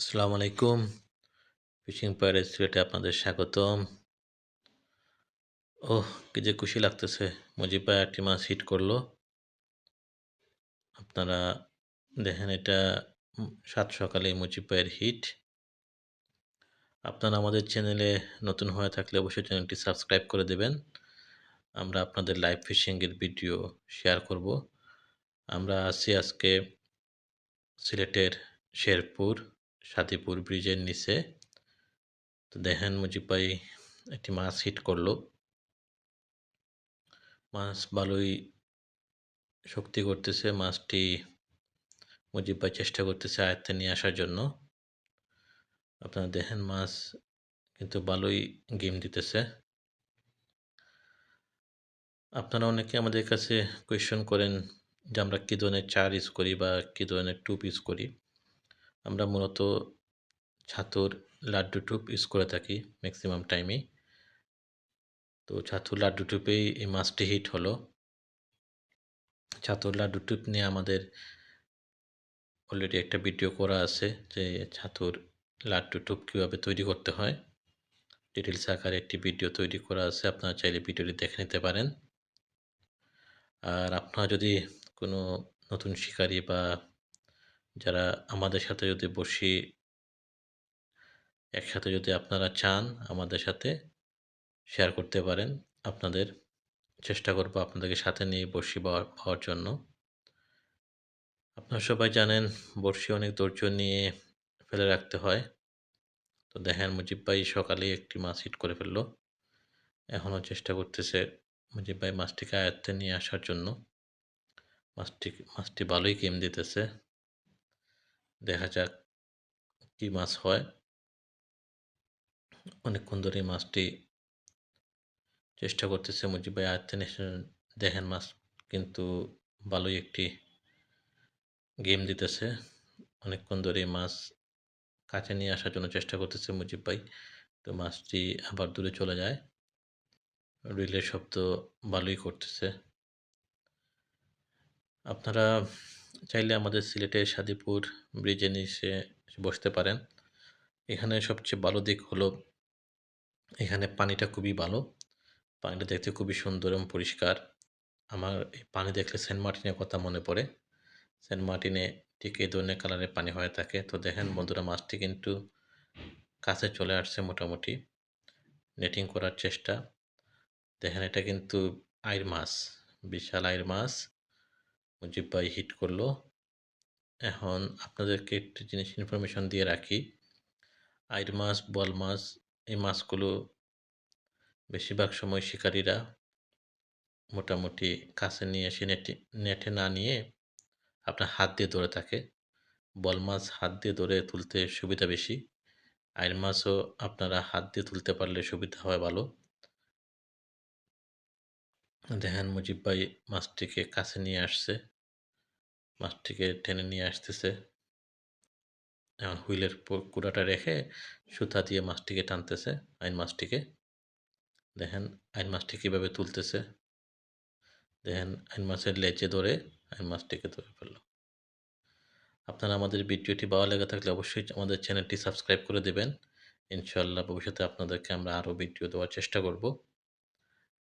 আসসালামু আলাইকুম। Fishing parade সিলেটে আপনাদের স্বাগতম। ওহ, কি যে খুশি লাগতেছে। মুজিব একটি মাছ হিট করল। আপনারা দেখেন এটা সাত সকালে মুজিব ভাইয়ের হিট। আপনারা আমাদের চ্যানেলে নতুন হয়ে থাকলে অবশ্যই চ্যানেলটি সাবস্ক্রাইব করে দেবেন। আমরা আপনাদের লাইভ ফিশিংয়ের ভিডিও শেয়ার করব। আমরা আছি আজকে সিলেটের শেরপুর। সাদিপুর ব্রিজের নিচে। তো দেখেন মুজিব ভাই একটি মাছ হিট করল। মাছ ভালোই শক্তি করতেছে, মাছটি মুজিব ভাই চেষ্টা করতেছে আয়ত্তে নিয়ে আসার জন্য। আপনারা দেখেন মাছ কিন্তু ভালোই গেম দিতেছে। আপনারা অনেকে আমাদের কাছে কোয়েশ্চন করেন যে আমরা কী ধরনের চার ইউজ করি বা কী ধরনের টুপ ইউজ করি। আমরা মূলত ছাতুর লাড্ডু টুপ ইউজ করে থাকি ম্যাক্সিমাম টাইমেই তো ছাতুর লাড্ডু টুপেই এই মাছটি হিট হলো। ছাতুর লাড্ডু টুপ নিয়ে আমাদের অলরেডি একটা ভিডিও করা আছে যে ছাতুর লাড্ডু টুপ কীভাবে তৈরি করতে হয়। ডিটেলস আকারে একটি ভিডিও তৈরি করা আছে, আপনারা চাইলে ভিডিওটি দেখে নিতে পারেন। আর আপনারা যদি কোনো নতুন শিকারী বা যারা আমাদের সাথে যদি বসি একসাথে যদি আপনারা চান আমাদের সাথে শেয়ার করতে পারেন, আপনাদের চেষ্টা করব আপনাদেরকে সাথে নিয়ে বসি পাওয়ার জন্য। আপনারা সবাই জানেন, বড়শি অনেক ধৈর্য নিয়ে ফেলে রাখতে হয়। তো দেখেন মুজিব ভাই সকালে একটি মাছ হিট করে ফেলল। এখনও চেষ্টা করতেছে মুজিব ভাই মাছটিকে আয়ত্তে নিয়ে আসার জন্য। মাছটি মাছটি ভালোই গেম দিতেছে। দেখা যাক কি মাছ হয়। অনেকক্ষণ ধরে মাছটি চেষ্টা করতেছে মুজিব ভাই, আয়ত্তে দেখেন মাছ কিন্তু ভালোই একটি গেম দিতেছে। অনেকক্ষণ ধরে মাছ কাছে নিয়ে আসার জন্য চেষ্টা করতেছে মুজিব ভাই, তো মাছটি আবার দূরে চলে যায়। রিলের শব্দ ভালোই করতেছে। আপনারা চাইলে আমাদের সিলেটের সাদিপুর ব্রিজে নিচে বসতে পারেন। এখানে সবচেয়ে ভালো দিক হলো, এখানে পানিটা খুবই ভালো। পানিটা দেখতে খুবই সুন্দর এবং পরিষ্কার। আমার এই পানি দেখলে সেন্ট মার্টিনের কথা মনে পড়ে। সেন্ট মার্টিনে ঠিক এই ধরনের কালারের পানি হয়ে থাকে। তো দেখেন বন্ধুরা, মাছটি কিন্তু কাছে চলে আসছে মোটামুটি। নেটিং করার চেষ্টা। দেখেন এটা কিন্তু আইর মাছ, বিশাল আইর মাছ। মুজিব ভাই হিট করল। এখন আপনাদেরকে একটু জিনিস ইনফরমেশন দিয়ে রাখি। আইর মাছ বল মাছ, এই মাছগুলো বেশিরভাগ সময় শিকারীরা মোটামুটি কাছে নিয়ে এসে নেটে নেটে না নিয়ে আপনার হাত দিয়ে ধরে থাকে। বল মাছ হাত দিয়ে ধরে তুলতে সুবিধা বেশি। আইর মাছও আপনারা হাত দিয়ে তুলতে পারলে সুবিধা হয় ভালো। দেখেন মুজিব ভাই মাছটিকে কাছে নিয়ে আসছে। মাছটিকে টেনে নিয়ে আসতেছে। এখন হুইলের কুড়াটা রেখে সুতা দিয়ে মাছটিকে টানতেছে আইন মাছটিকে। দেখেন আইন মাছটি কীভাবে তুলতেছে। দেখেন আইন মাছের লেজে ধরে আইন মাছটিকে ধরে ফেলল। আপনারা আমাদের ভিডিওটি ভালো লেগে থাকলে অবশ্যই আমাদের চ্যানেলটি সাবস্ক্রাইব করে দেবেন। ইনশাল্লাহ ভবিষ্যতে আপনাদেরকে আমরা আরও ভিডিও দেওয়ার চেষ্টা করব।